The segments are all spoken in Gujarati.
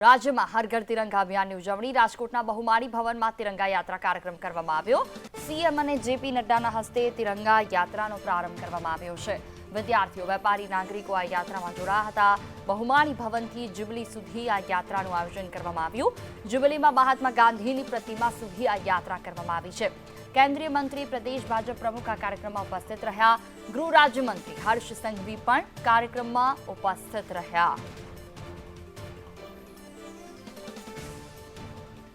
રાજ્યમાં હર ઘર તિરંગા અભિયાનની ઉજવણી. રાજકોટના બહુમાળી ભવનમાં તિરંગા યાત્રા કાર્યક્રમ કરવામાં આવ્યો. સીએમ અને જેપી નડ્ડાના હસ્તે તિરંગા યાત્રાનો પ્રારંભ કરવામાં આવ્યો છે. વિદ્યાર્થીઓ, વેપારી, નાગરિકો આ યાત્રામાં જોડાયા હતા. બહુમાળી ભવનથી જુબલી સુધી આ યાત્રાનું આયોજન કરવામાં આવ્યું. જુબલીમાં મહાત્મા ગાંધીની પ્રતિમા સુધી આ યાત્રા કરવામાં આવી છે. કેન્દ્રીય મંત્રી પ્રદેશ ભાજપ પ્રમુખ આ કાર્યક્રમમાં ઉપસ્થિત રહ્યા. ગૃહ રાજ્યમંત્રી હર્ષ સંઘવી પણ કાર્યક્રમમાં ઉપસ્થિત રહ્યા.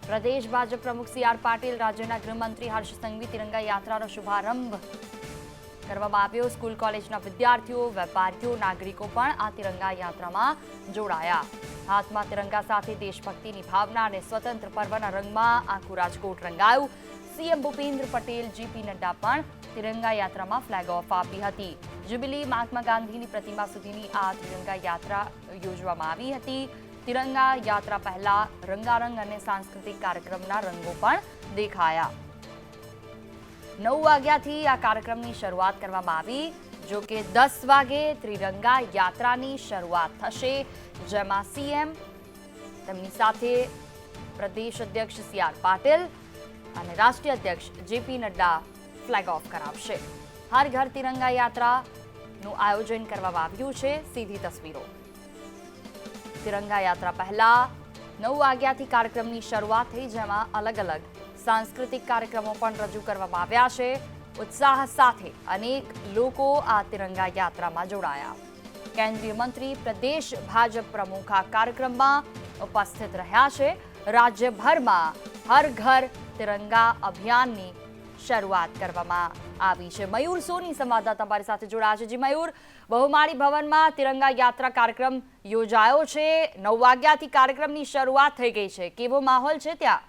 પ્રદેશ ભાજપ પ્રમુખ સી આર પાટીલ, રાજ્યના ગૃહમંત્રી હર્ષ સંઘવી, તિરંગા યાત્રાનો શુભારંભ કરવામાં આવ્યો. સ્કૂલ કોલેજના વિદ્યાર્થીઓ, વેપારીઓ, નાગરિકો પણ આ તિરંગા યાત્રામાં જોડાયા. હાથમાં તિરંગા સાથે દેશભક્તિની ભાવના અને સ્વતંત્ર પર્વના રંગમાં આખું રાજકોટ રંગાયું. સીએમ ભૂપેન્દ્ર પટેલ, જીપી નડ્ડા પણ તિરંગા યાત્રામાં ફ્લેગ ઓફ આપી હતી. જ્યુબિલી મહાત્મા ગાંધીની પ્રતિમા સુધીની આ તિરંગા યાત્રા યોજવામાં આવી હતી. તિરંગા યાત્રા પહેલા રંગારંગ અને સાંસ્કૃતિક કાર્યક્રમના રંગો પણ દેખાયા. નવ વાગ્યાથી આ કાર્યક્રમની શરૂઆત કરવામાં આવી. જો કે દસ વાગે ત્રિરંગા યાત્રાની શરૂઆત થશે, જેમાં સીએમ, તેમની સાથે પ્રદેશ અધ્યક્ષ સી આર પાટીલ અને રાષ્ટ્રીય અધ્યક્ષ જેપી નડ્ડા ફ્લેગ ઓફ કરાવશે. હર ઘર તિરંગા યાત્રાનું આયોજન કરવામાં આવ્યું છે. સીધી તસવીરો. તિરંગા યાત્રા પહેલા નવ વાગ્યાથી કાર્યક્રમની શરૂઆત થઈ, જેમાં અલગ અલગ સાંસ્કૃતિક કાર્યક્રમો પણ રજૂ કરવામાં આવ્યા છે. ઉત્સાહ સાથે અનેક લોકો આ તિરંગા યાત્રામાં જોડાયા. કેન્દ્રીય મંત્રી પ્રદેશ ભાજપ પ્રમુખ આ કાર્યક્રમમાં ઉપસ્થિત રહ્યા છે. રાજ્યભરમાં હર ઘર તિરંગા અભિયાનની શરૂઆત કરવામાં આવી છે. મયુર સોની સંવાદદાતા અમારી સાથે જોડાયા છે. જી મયુર, બહુમાળી ભવનમાં તિરંગા યાત્રા કાર્યક્રમ યોજાયો છે. નવ વાગ્યાથી કાર્યક્રમની શરૂઆત થઈ ગઈ છે. કેવો માહોલ છે ત્યાં?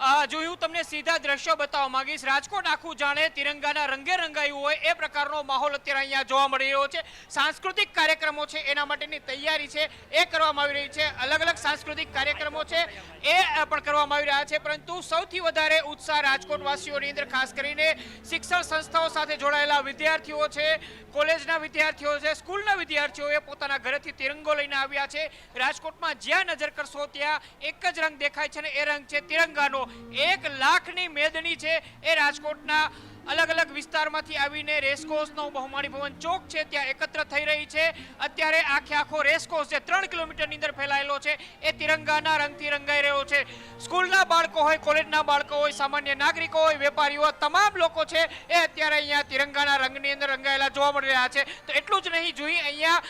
આ જો હું તમને સીધા દ્રશ્યો બતાવવા માંગીશ. રાજકોટ આખું જાણે તિરંગાના રંગે રંગાયું હોય એ પ્રકારનો માહોલ અત્યારે અહીંયા જોવા મળી રહ્યો છે. સાંસ્કૃતિક કાર્યક્રમો છે એના માટેની તૈયારી છે, એ કરવામાં આવી રહી છે. અલગ અલગ સાંસ્કૃતિક કાર્યક્રમો છે, એ પણ કરવામાં આવી રહ્યા છે. પરંતુ સૌથી વધારે ઉત્સાહ રાજકોટવાસીઓની અંદર, ખાસ કરીને શિક્ષણ સંસ્થાઓ સાથે જોડાયેલા વિદ્યાર્થીઓ છે, કોલેજના વિદ્યાર્થીઓ છે, સ્કૂલના વિદ્યાર્થીઓએ પોતાના ઘરેથી તિરંગો લઈને આવ્યા છે. રાજકોટમાં જ્યાં નજર કરશો ત્યાં એક જ રંગ દેખાય છે ને એ રંગ છે તિરંગાનો. એક લાખની મેદની છે એ રાજકોટના અલગ અલગ વિસ્તારમાંથી આવીને રેસકોર્સનો બહુમાળી ભવન ચોક છે ત્યાં એકત્ર થઈ રહી છે. અત્યારે આખે આખો રેસકોર્સ જે ત્રણ કિલોમીટરની અંદર ફેલાયેલો છે એ તિરંગાના રંગથી રંગાઈ રહ્યો છે. સ્કૂલના બાળકો હોય કોલેજના બાળકો હોય સામાન્ય નાગરિકો હોય વેપારીઓ તમામ લોકો છે એ અત્યારે અહીંયા તિરંગાના રંગની અંદર રંગાયેલા જોવા મળી રહ્યા છે. તો એટલું જ નહીં જોઈએ અહીંયા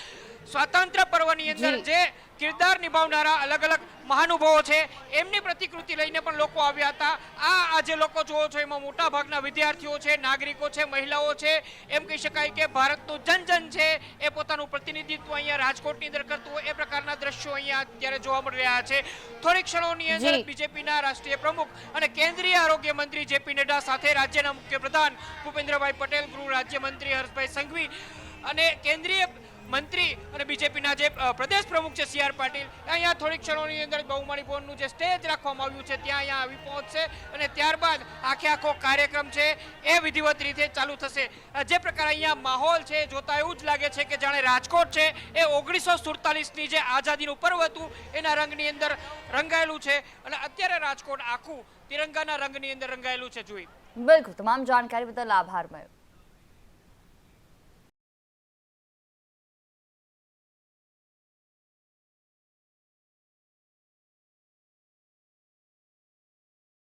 સ્વાતંત્ર્ય પર્વની અંદર જી. કિરદાર નિભાવનારા અલગ અલગ મહાનુભાવો છે. એમની પ્રતિકૃતિ લઈને પણ લોકો આવ્યા હતા. આ આજે લોકો જુઓ છો એમાં મોટા ભાગના વિદ્યાર્થીઓ છે નાગરિકો છે મહિલાઓ છે. એમ કહી શકાય કે ભારતનું જન જન છે એ પોતાનું પ્રતિનિધિત્વ અહીંયા રાજકોટની અંદર કરતું હોય એ પ્રકારના દ્રશ્યો અહીંયા અત્યારે જોવા મળી રહ્યા છે. થોડીક ક્ષણોની અંદર બીજેપીના રાષ્ટ્રીય પ્રમુખ અને કેન્દ્રીય આરોગ્ય મંત્રી જેપી નડ્ડા સાથે રાજ્યના મુખ્ય પ્રધાન ભૂપેન્દ્રભાઈ પટેલ ગૃહ રાજ્યમંત્રી હર્ષભાઈ સંઘવી અને કેન્દ્રીય મંત્રી અને બીજેપીના જે પ્રદેશ પ્રમુખ છે સી આર પાટીલ, અહીંયા થોડીક ક્ષણોની અંદર બહુમાળી ભવનનું જે સ્ટેજ રાખવામાં આવ્યું છે, ત્યાં અહીંયા આવી પહોંચશે અને ત્યારબાદ આખે આખો કાર્યક્રમ છે એ વિધિવત રીતે ચાલુ થશે. જે પ્રકાર અહીંયા માહોલ છે, જોતા એવું જ લાગે છે કે જાણે રાજકોટ છે, એ ઓગણીસો સુડતાલીસની જે આઝાદીનું પર્વ હતું, એના રંગની અંદર રંગાયેલું છે અને અત્યારે રાજકોટ આખું તિરંગાના રંગની અંદર રંગાયેલું છે, જોઈ. બિલકુલ, તમામ જાણકારી બદલ આભાર, મયુર.